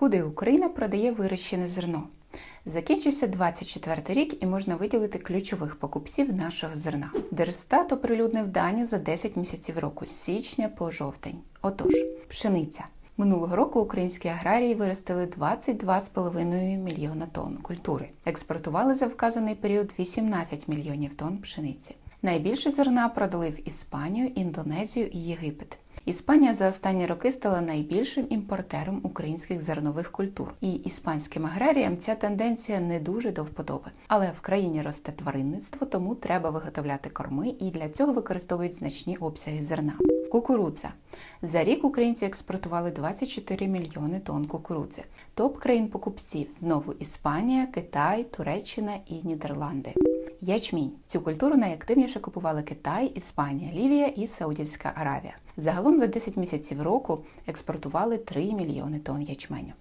Куди Україна продає вирощене зерно? Закінчився 24 рік і можна виділити ключових покупців нашого зерна. Держстат оприлюднив дані за 10 місяців року з січня по жовтень. Отож, пшениця. Минулого року українські аграрії виростили 22,5 мільйона тонн культури. Експортували за вказаний період 18 мільйонів тонн пшениці. Найбільше зерна продали в Іспанію, Індонезію і Єгипет. Іспанія за останні роки стала найбільшим імпортером українських зернових культур, і іспанським аграріям ця тенденція не дуже до вподоби. Але в країні росте тваринництво, тому треба виготовляти корми, і для цього використовують значні обсяги зерна. Кукурудза за рік українці експортували 24 мільйони тонн кукурудзи. Топ країн покупців знову Іспанія, Китай, Туреччина і Нідерланди. Ячмінь цю культуру найактивніше купували Китай, Іспанія, Лівія і Саудівська Аравія. Загалом за 10 місяців року експортували 3 мільйони тонн ячменю.